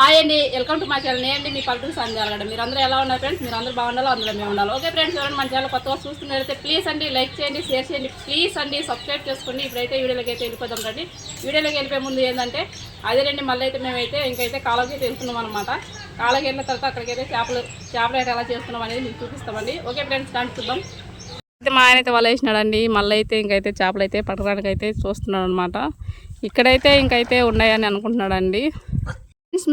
Hi అండి welcome to మా channel నేను అండి మీ పల్లెటూరు సంధ్యాలగడ మీరు అందరూ ఎలా ఉన్నారు ఫ్రెండ్స్ మీరు అందరూ బాగుండాలో అందులో మేము ఉండాలి? ఓకే ఫ్రెండ్స్ ఎవరైనా మన ఛానల్ కొత్తగా చూస్తున్నట్లయితే ప్లీజ్ అండి లైక్ చేయండి షేర్ చేయండి ప్లీజ్ అండి సబ్స్క్రైబ్ చేసుకోండి. ఇప్పుడైతే వీడియోలోకి అయితే వెళ్ళిపోదాం రండి. వీడియోలోకి వెళ్ళిపోయే ముందు ఏంటంటే అదే రండి మళ్ళీ అయితే మేమైతే ఇంకైతే కాలకి అయితే వెళ్తున్నాం అనమాట కాలకి వెళ్ళిన తర్వాత అక్కడికైతే చేపలు చేపలు అయితే ఎలా చేస్తున్నాం అనేది మీకు చూపిస్తామండి. ఓకే ఫ్రెండ్స్ దాన్ని చూద్దాం. అయితే మా ఆయన అయితే వల వేసినాడండి. మళ్ళీ అయితే ఇంకైతే చేపలు అయితే పట్టడానికి అయితే చూస్తున్నాడు అనమాట ఇక్కడైతే ఇంకైతే ఉన్నాయని అనుకుంటున్నాడండి.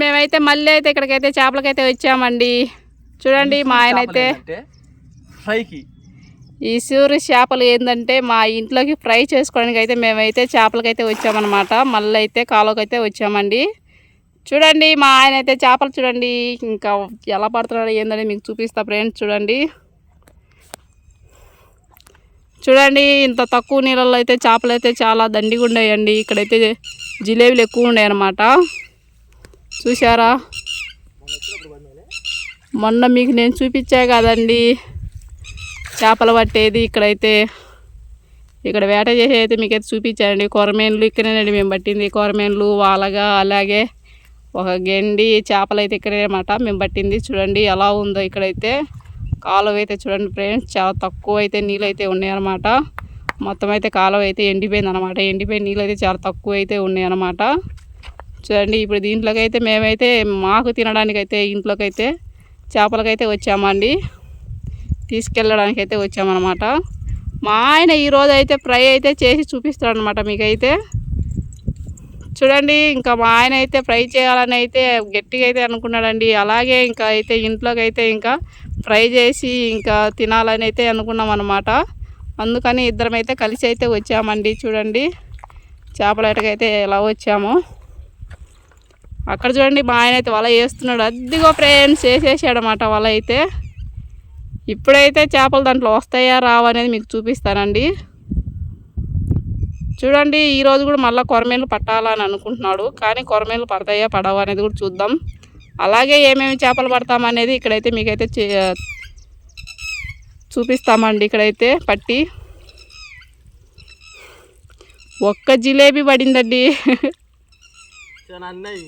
మేమైతే మళ్ళీ అయితే ఇక్కడికైతే చేపలకైతే వచ్చామండి. చూడండి మా ఆయన అయితే. ఫ్రైకి. ఈ సూర్య చేపలు ఏంటంటే మా ఇంట్లోకి ఫ్రై చేసుకోవడానికి అయితే మేమైతే చేపలకైతే వచ్చామన్నమాట. మళ్ళీ అయితే కాలువకి అయితే వచ్చామండి. చూడండి మా ఆయన అయితే చేపలు చూడండి. ఇంకా ఎలా పడుతున్నాడు ఏందని మీకు చూపిస్తా ఫ్రెండ్స్ చూడండి. చూడండి ఇంత తక్కువ నీళ్ళల్లో అయితే చేపలు అయితే చాలా దండిగా ఉన్నాయండి ఇక్కడైతే జిలేబీలు ఎక్కువ ఉన్నాయి అన్నమాట చూసారా మొన్న మీకు నేను చూపించా కదండి. చేపలు పట్టేది ఇక్కడైతే. ఇక్కడ వేట చేసేది అయితే మీకు అయితే చూపించానండి. కొరమేన్లు ఇక్కడేనండి మేము పట్టింది. కొరమేన్లు వాలగా అలాగే ఒక గెండి చేపలు అయితే ఇక్కడేనమాట అన్నమాట మేము పట్టింది. చూడండి ఎలా ఉందో ఇక్కడైతే. కాలువ అయితే చూడండి ఫ్రెండ్స్ చాలా తక్కువ అయితే నీళ్ళు అయితే ఉన్నాయన్నమాట. మొత్తం అయితే కాలువ అయితే ఎండిపోయింది అనమాట ఎండిపోయిన నీళ్ళు అయితే చాలా తక్కువ అయితే ఉన్నాయన్నమాట. చూడండి ఇప్పుడు దీంట్లోకి అయితే మేమైతే మాకు తినడానికి అయితే ఇంట్లోకి అయితే చేపలకైతే వచ్చామండి. తీసుకెళ్ళడానికి అయితే వచ్చామన్నమాట. మా ఆయన ఈరోజు అయితే ఫ్రై అయితే చేసి చూపిస్తాడనమాట మీకైతే. చూడండి ఇంకా మా ఆయన అయితే ఫ్రై చేయాలని అయితే గట్టిగా అయితే అనుకున్నాడండి. అలాగే ఇంకా అయితే ఇంట్లోకి అయితే ఇంకా ఫ్రై చేసి ఇంకా తినాలని అయితే అనుకున్నాం అనమాట అందుకని ఇద్దరం అయితే కలిసి అయితే వచ్చామండి చూడండి. చేపల ఎలా వచ్చామో. అక్కడ చూడండి మా ఆయన అయితే వల వేస్తున్నాడు. అద్దిగో ఫ్రెండ్స్ వేసేసాడనమాట వల అయితే. ఇప్పుడైతే చేపలు దాంట్లో వస్తాయా రావా అనేది మీకు చూపిస్తానండి. చూడండి ఈరోజు కూడా మళ్ళీ కొరమేలు పట్టాలని అనుకుంటున్నాడు. కానీ కొరమేలు పడతాయా పడవా అనేది కూడా చూద్దాం. అలాగే ఏమేమి చేపలు పడతామనేది ఇక్కడైతే మీకైతే చే- చూపిస్తామండి ఇక్కడైతే పట్టి. ఒక్క జిలేబీ పడిందండి. అన్నయ్య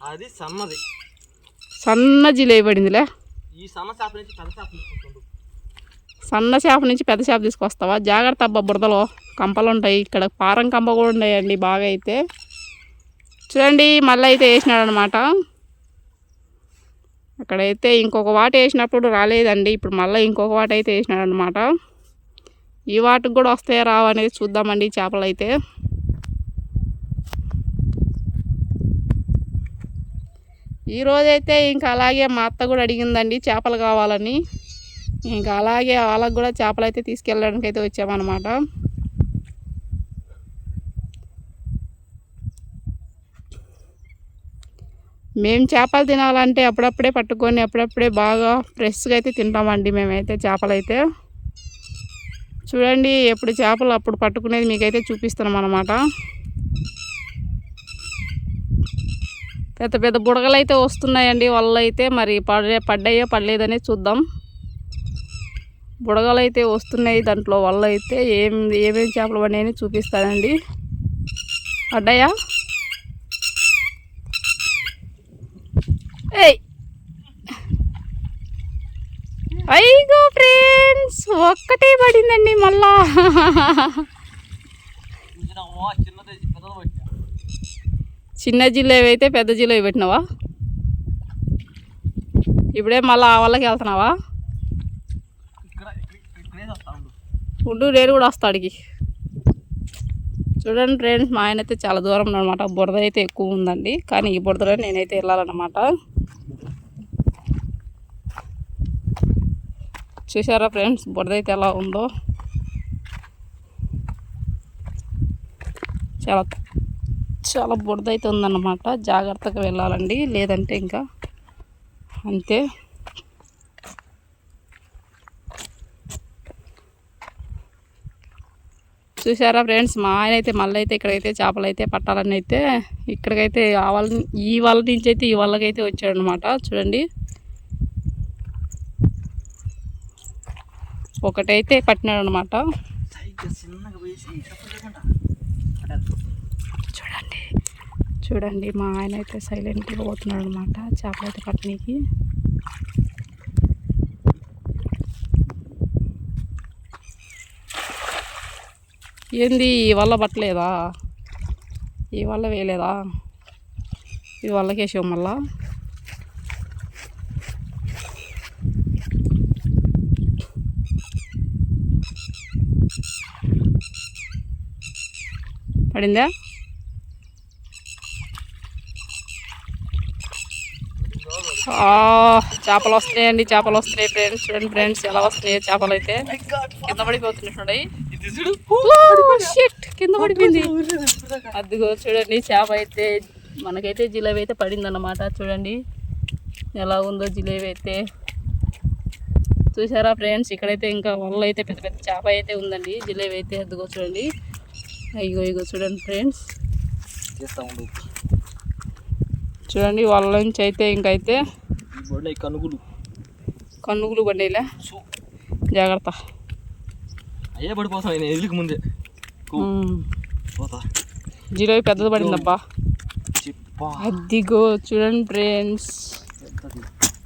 అది సన్నది. సన్న జిలేబీ పడిందిలే. ఈ సన్న చేప నుంచి పెద్ద చేప తీసుకుంటుండు. సన్న చేప నుంచి పెద్ద చేప తీసుకొస్తావా? జాగ్రత్త అబ్బా బురదలో. కంపలు ఉంటాయి ఇక్కడ. పారం కంప కూడా ఉన్నాయండి బాగా అయితే. చూడండి మళ్ళీ అయితే వేసినాడు అనమాట అక్కడైతే ఇంకొక వాట వేసినప్పుడు రాలేదండి. ఇప్పుడు మళ్ళీ ఇంకొక వాట అయితే వేసినాడు అనమాట ఈ వాటికి కూడా వస్తాయా రావా అనేది చూద్దామండి చేపలు అయితే. ఈరోజైతే ఇంకా అలాగే మా అత్త కూడా అడిగిందండి చేపలు కావాలని. ఇంకా అలాగే వాళ్ళకు కూడా చేపలు అయితే తీసుకెళ్ళడానికి అయితే వచ్చామన్నమాట. మేము చేపలు తినాలంటే అప్పుడప్పుడే పట్టుకొని అప్పుడప్పుడే బాగా ఫ్రెష్గా అయితే తింటామండి మేమైతే చేపలు అయితే చూడండి ఎప్పుడు చేపలు అప్పుడు పట్టుకునేది మీకైతే చూపిస్తున్నాం అన్నమాట పెద్ద పెద్ద బుడగలు అయితే వస్తున్నాయండి వల్ల అయితే మరి పడే పడ్డాయో పడలేదనే చూద్దాం. బుడగలు అయితే వస్తున్నాయి దాంట్లో వల్ల అయితే ఏం ఏమేమి చేపలు పడినాయని చూపిస్తానండి. పడ్డాయా? ఏయ్! అయ్యో ఫ్రెండ్స్ ఒక్కటే పడిందండి మళ్ళా ఇంజిన ఓ చిన్నది పెద్దది పట్టిన చిన్న జిల్లేవి అయితే పెద్ద జిల్లేవి పెట్టినావా? ఇప్పుడే మళ్ళీ ఆ వాళ్ళకి వెళ్తున్నావా? వస్తా ఉండు నేను కూడా వస్తాడికి చూడండి ఫ్రెండ్స్ మా ఆయన అయితే చాలా దూరం అనమాట బురద అయితే ఎక్కువ ఉందండి. కానీ ఈ బురదలో నేనైతే వెళ్ళాలన్నమాట. చూసారా ఫ్రెండ్స్ బురద అయితే ఎలా ఉందో? చాలా చాలా బురద అయితే ఉందన్నమాట జాగ్రత్తగా వెళ్ళాలండి. లేదంటే ఇంకా అంతే. చూసారా ఫ్రెండ్స్? మా ఆయన అయితే మళ్ళీ అయితే ఇక్కడైతే చేపలు అయితే పట్టాలని అయితే ఇక్కడికైతే ఆ వాళ్ళ ఈ వాళ్ళ నుంచి అయితే ఈ వాళ్ళకైతే వచ్చాడు అనమాట చూడండి. ఒకటైతే పట్టినాడు అనమాట చిన్నగా చూడండి మా ఆయన అయితే సైలెంట్గా పోతున్నాడు అనమాట చేపలు అయితే పట్టనీకి ఏంది ఈ వల్ల పట్టలేదా? ఈ వల్ల వేయలేదా? ఈ వల్లకేసాం మళ్ళా. పడిందా? చేపలు వస్తున్నాయండి చేపలు వస్తున్నాయి ఫ్రెండ్స్ చూడండి ఫ్రెండ్స్ ఎలా వస్తున్నాయి చేపలు అయితే కింద పడిపోతున్నాయి కింద పడిపోయింది. అదిగో చూడండి చేప అయితే మనకైతే జిలేబీ అయితే పడిందన్నమాట చూడండి. ఎలా ఉందో జిలేబీ అయితే. చూసారా ఫ్రెండ్స్ ఇక్కడైతే ఇంకా వల్ల అయితే పెద్ద పెద్ద చేప అయితే ఉందండి. జిలేబీ అయితే అదిగో చూడండి. అయ్యో ఇగో చూడండి ఫ్రెండ్స్ చూడండి వాళ్ళ నుంచి అయితే ఇంకైతే బొడ్ల కనుగులు. కన్నుగులు బండిలే సో జాగ్రత్త. అయ్యే పడిపోతాం నేను ఎదురుకు ముందే. పోతా. జిలేబీ పెద్దది పడిందబ్బా. అదిగో చూడండి ఫ్రెండ్స్.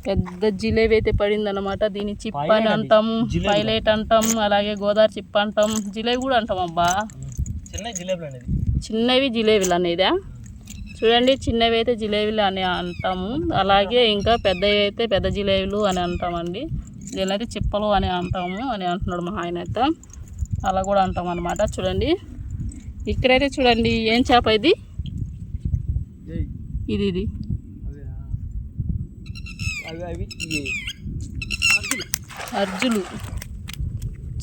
పెద్ద జిలేబీ అయితే పడింది అనమాట దీన్ని చిప్ అని. అంటాం జిలేబీ. పైలైట్ అంటాం అలాగే గోదావరి చిప్ అంటాం. జిలేబీ కూడా అంటాం అబ్బా. చిన్న అనేది. చిన్నవి జిలేబీలు అనేదా? చూడండి చిన్నవి అయితే జిలేబీలు అని అంటాము. అలాగే ఇంకా పెద్దవి అయితే పెద్ద జిలేబీలు అని అంటామండి. దీని అయితే చిప్పలు అని అంటాము అని అంటున్నాడు మా ఆయన అయితే. అలా కూడా అంటాం అనమాట చూడండి. ఇక్కడైతే చూడండి ఏం చేప ఇది? ఇది ఇది. అర్జులు.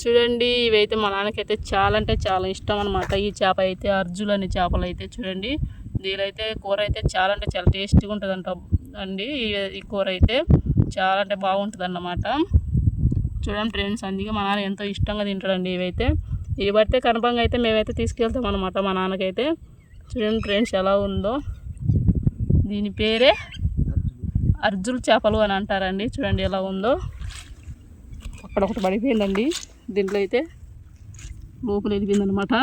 చూడండి ఇవైతే మా నాన్నకైతే చాలా అంటే చాలా ఇష్టం అనమాట ఈ చేప అయితే అర్జులు అనే చేపలు అయితే చూడండి. దీనైతే కూర అయితే చాలా అంటే చాలా టేస్టీగా ఉంటుందంట అండి. ఈ- కూర అయితే చాలా అంటే బాగుంటుంది అన్నమాట చూడండి ఫ్రెండ్స్ అందుకే మా నాన్న ఎంతో ఇష్టంగా తింటాడండి ఇవైతే. ఇవి పడితే కనపంగా అయితే మేమైతే తీసుకెళ్తాం అనమాట మా నాన్నకైతే. చూడండి ఫ్రెండ్స్ ఎలా ఉందో. దీని పేరే అర్జున్ చేపలు అని అంటారండి. చూడండి ఎలా ఉందో. అక్కడ ఒకటి పడిపోయిందండి. దీంట్లో అయితే లోపల వెళ్ళిపోయిందనమాట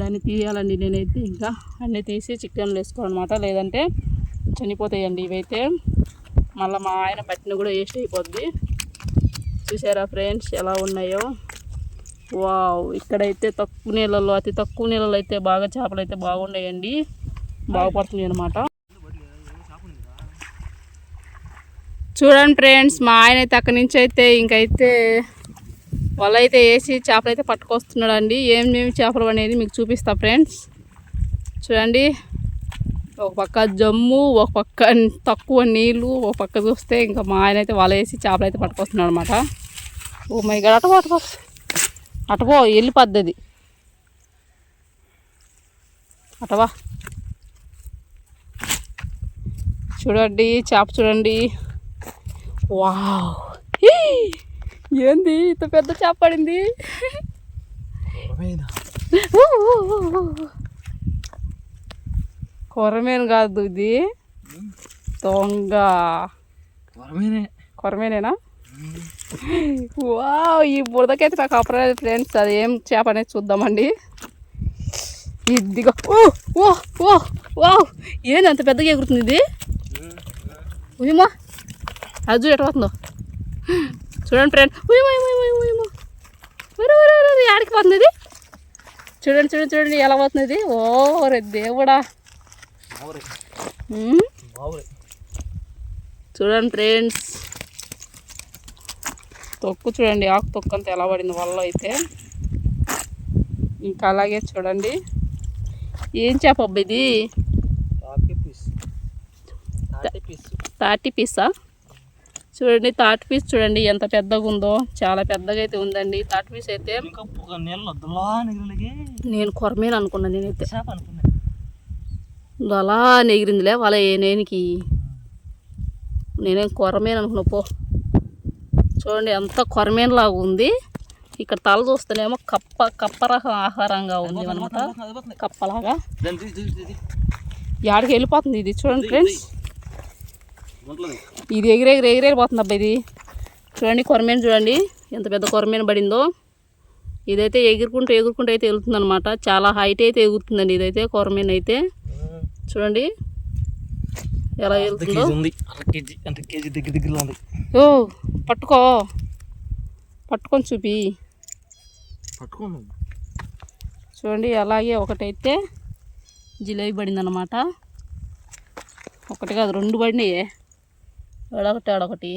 దాన్ని తీయాలండి నేనైతే. ఇంకా అన్నీ తీసి చికెన్లు వేసుకోవాలన్నమాట. లేదంటే చనిపోతాయండి ఇవైతే. మళ్ళీ మా ఆయన పట్టిన కూడా వేస్ట్ అయిపోద్ది. చూసారా ఫ్రెండ్స్ ఎలా ఉన్నాయో. వావ్ ఇక్కడైతే తక్కువ నీళ్ళల్లో అతి తక్కువ నీళ్ళలో అయితే బాగా చేపలు అయితే బాగున్నాయండి. బాగుపడుతున్నాయి అనమాట చూడండి ఫ్రెండ్స్ మా ఆయన అయితే అక్కడి నుంచి అయితే ఇంకైతే వల అయితే వేసి చేపలు అయితే పట్టుకొస్తున్నాడండి ఏమేమి చేపలు అనేది మీకు చూపిస్తా ఫ్రెండ్స్. చూడండి. ఒక పక్క జమ్ము ఒక పక్క తక్కువ నీళ్ళు ఒక పక్క చూస్తే ఇంకా మా ఆయన అయితే వల వేసి చేపలు అయితే పట్టుకొస్తున్నాడు అనమాట ఓ మై గడ. అటపో అటపో అటపో వెళ్ళిపోద్ది అది అటవా చూడండి చేప చూడండి. వావ్. ఏంది? ఇంత పెద్ద చేప పడింది. కొరమేనా? కాదు ఇది. దొంగ. కొరమేనే. కొరమేనేనా? వావ్ ఈ బురదకైతే నాకు అపరాదు ఫ్రెండ్స్. అది ఏం చేప అనేది చూద్దామండి. ఇదిగో. Oh oh oh wow. ఏంది అంత పెద్దగా ఎగురుతుంది ఇది? ఉయ్యమా అది చూడు ఎట్లా చూడండి ఫ్రెండ్ ఆడికి పోతుంది? చూడండి చూడండి చూడండి ఎలా పోతుంది? ఓ రే దేవుడా. చూడండి ఫ్రెండ్స్ తొక్కు చూడండి ఆకు తొక్కు అంతా ఎలా పడింది వల్ల అయితే. ఇంకా అలాగే చూడండి. ఏం చేప అబ్బా ఇది? తాటి పీసా? చూడండి తాటి పీస్ చూడండి ఎంత పెద్దగా ఉందో. చాలా పెద్దగా అయితే ఉందండి. తాటి పీస్ అయితే నేను కొరమేను అనుకున్నా నేనైతే. అలా నెగిరిందిలే వాళ్ళ నేనికి. నేనేం కొరమేను అనుకున్నా పో. చూడండి ఎంత కొరమేనులాగా ఉంది. ఇక్కడ తల చూస్తేనేమో కప్ప కప్ప రకం ఆహారంగా ఉంది అనమాట కప్పలాగా. యాడికి వెళ్ళిపోతుంది ఇది చూడండి ఫ్రెండ్స్. ఇది ఎగిరెగిరి ఎగిరెగిరిపోతుంది అబ్బా ఇది. చూడండి కొరమేను చూడండి ఎంత పెద్ద కొరమేను పడిందో. ఇదైతే ఎగురుకుంటూ ఎగురుకుంటూ అయితే వెళ్తుంది అనమాట చాలా హైట్ అయితే ఎగురుతుందండి ఇదైతే కొరమేను అయితే. చూడండి ఎలా వెళ్తుందో ఓ పట్టుకో. పట్టుకొని చూపి. పట్టుకోను. చూడండి అలాగే ఒకటైతే జిలేబీ పడింది అనమాట ఒకటి కాదు రెండు పడినాయే. ఎడొకటి ఏడొకటి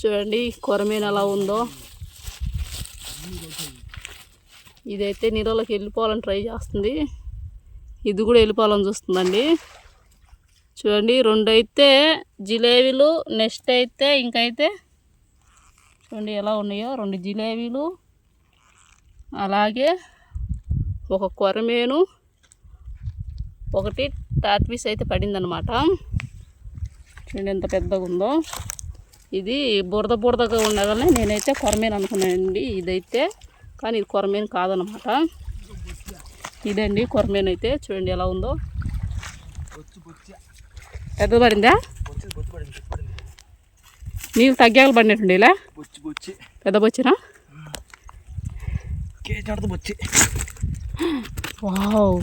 చూడండి కొరమీన ఎలా ఉందో. ఇదైతే నీళ్ళలోకి వెళ్ళిపోవాలని ట్రై చేస్తుంది. ఇది కూడా వెళ్ళిపోవాలని చూస్తుందండి. చూడండి రెండు అయితే జిలేబీలు నెక్స్ట్ అయితే ఇంకైతే చూడండి ఎలా ఉన్నాయో. రెండు జిలేబీలు అలాగే ఒక కొరమేను ఒకటి టాట్పీస్ అయితే పడిందనమాట. చూడండి ఎంత పెద్దగా ఉందో. ఇది బురద బురదగా ఉండగానే నేనైతే కొరమేను అనుకున్నానండి. ఇదైతే కానీ ఇది కొరమేను కాదనమాట. ఇదండి కొరమేను అయితే చూడండి ఎలా ఉందో. పెద్ద పడిందా? బొచ్చు బొచ్చు పడింది బొచ్చు పడింది నీళ్ళు తగ్గాక పడినట్టుండి ఇలా పెద్ద వచ్చినా కేజీ ఆడదు బొచ్చి. వావ్.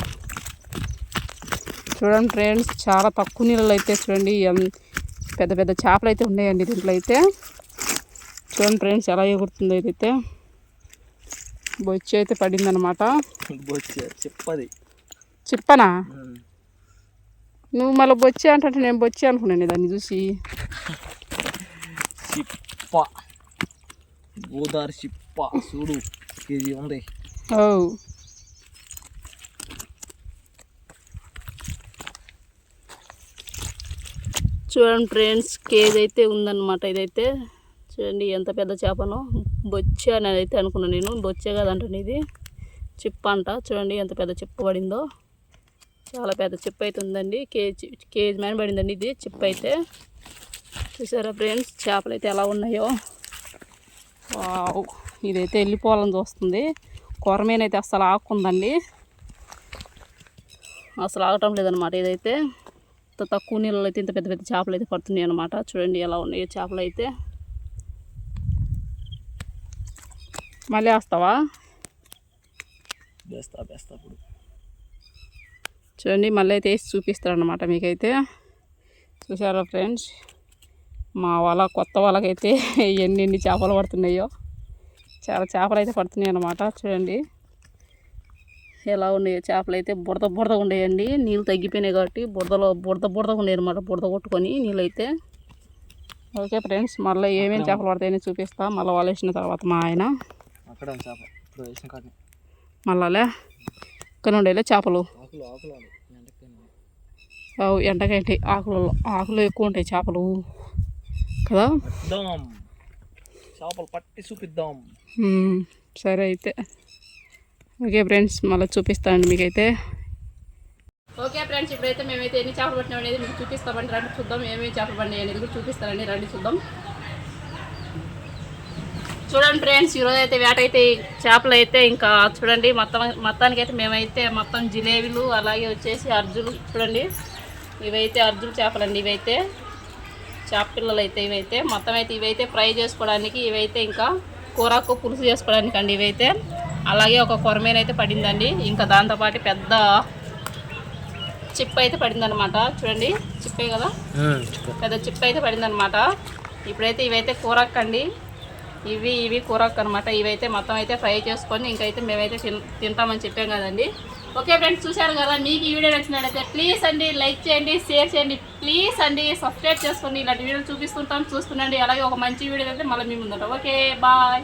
చూడండి ఫ్రెండ్స్ చాలా తక్కువ నీళ్ళలో అయితే చూడండి పెద్ద పెద్ద చేపలు అయితే ఉన్నాయండి దీంట్లో అయితే. చూడండి ఫ్రెండ్స్ ఎలా ఎగురుతుందో ఇదైతే. బొచ్చి అయితే పడిందనమాట చెప్పది. చెప్పనా? నువ్వు మళ్ళీ బొచ్చి అంటే నేను బొచ్చి అనుకున్నాను దాన్ని చూసి. చిప్ప. గోదావరి చిప్ప చూడు కేజీ ఉంది. చూడండి ఫ్రెండ్స్ కేజీ అయితే ఉందన్నమాట ఇదైతే. చూడండి ఎంత పెద్ద చేపనో బొచ్చే అని అయితే అనుకున్నాను నేను. బొచ్చే కదంటండి ఇది. చిప్ప అంట. చూడండి ఎంత పెద్ద చిప్ప పడిందో. చాలా పెద్ద చిప్ప అయితే ఉందండి. కేజీ కేజీ మైన పడిందండి ఇది చిప్ప అయితే. చూసారా ఫ్రెండ్స్ చేపలు అయితే ఎలా ఉన్నాయో. వావ్! ఇదైతే వెళ్ళిపోవాలని చూస్తుంది. కొరమేనైతే అయితే అస్సలు ఆకుందండి. అసలు ఆగటం లేదనమాట ఇదైతే. ఇంత తక్కువ నీళ్ళలో అయితే ఇంత పెద్ద పెద్ద చేపలు అయితే పడుతున్నాయి అనమాట చూడండి ఎలా ఉన్నాయో చేపలు అయితే మళ్ళీ వేస్తావా? వేస్తా వేస్తా ఇప్పుడు. చూడండి మళ్ళీ అయితే వేసి చూపిస్తారనమాట మీకైతే. చూసారా ఫ్రెండ్స్? మా వాళ్ళ కొత్త వాళ్ళకైతే ఎన్ని ఎన్ని చేపలు పడుతున్నాయో. చాలా చేపలు అయితే పడుతున్నాయి అన్నమాట చూడండి. ఎలా ఉన్నాయో చేపలు అయితే బురద బురద ఉండేయండి. నీళ్ళు తగ్గిపోయినాయి కాబట్టి బురదలో బురద బురద ఉన్నాయి అనమాట బురద కొట్టుకొని నీళ్ళు అయితే ఓకే ఫ్రెండ్స్ మళ్ళీ ఏమేమి చేపలు పడతాయని చూపిస్తా. మళ్ళీ వాళ్ళు వేసిన తర్వాత మా ఆయన మళ్ళా ఇక్కడ ఉండేలే చేపలు. అవు ఎండకంటే? ఆకులు ఆకులు ఎక్కువ ఉంటాయి చేపలు. కదా? చేపలు పట్టి చూపిద్దాం. సరే అయితే. ఓకే ఫ్రెండ్స్ మళ్ళీ చూపిస్తానండి మీకైతే. ఓకే ఫ్రెండ్స్ ఇప్పుడైతే మేమైతే ఎన్ని చేపలు పట్టినాం అనేది మీకు చూపిస్తామండి. రండి చూద్దాం ఏమేమి చేపలు పడినాయి అనేది కూడా చూపిస్తానండి. రండి చూద్దాం. చూడండి ఫ్రెండ్స్ ఈరోజు అయితే వేట అయితే చేపలు అయితే ఇంకా చూడండి మొత్తం మొత్తానికి అయితే మేమైతే మొత్తం జిలేబీలు అలాగే వచ్చేసి అర్జులు చూడండి. ఇవైతే అర్జులు చేపలండి ఇవైతే. చేప పిల్లలు అయితే ఇవైతే. మొత్తం అయితే ఇవైతే ఫ్రై చేసుకోవడానికి ఇవైతే ఇంకా కూరకు పులుసు చేసుకోవడానికి అండి ఇవైతే. అలాగే ఒక కొరమేన అయితే పడిందండి. ఇంకా దాంతోపాటు పెద్ద చిప్ప అయితే పడిందనమాట చూడండి చిప్పే కదా? పెద్ద చిప్ప అయితే పడిందనమాట ఇప్పుడైతే ఇవైతే కూరక్కండి. ఇవి ఇవి కూరక్ అనమాట ఇవైతే మొత్తం అయితే ఫ్రై చేసుకొని ఇంకైతే మేమైతే తింటామని చెప్పాం కదండి. ఓకే ఫ్రెండ్స్ చూశారు కదా? మీకు ఈ వీడియో నచ్చినట్లయితే ప్లీజ్ అండి లైక్ చేయండి షేర్ చేయండి. ప్లీజ్ అండి సబ్స్క్రైబ్ చేసుకోండి. ఇలాంటి వీడియోలు చూపిస్తుంటాం చూస్తుండండి. అలాగే ఒక మంచి వీడియో అయితే మళ్ళీ మీ ముందుంటాం. Okay bye.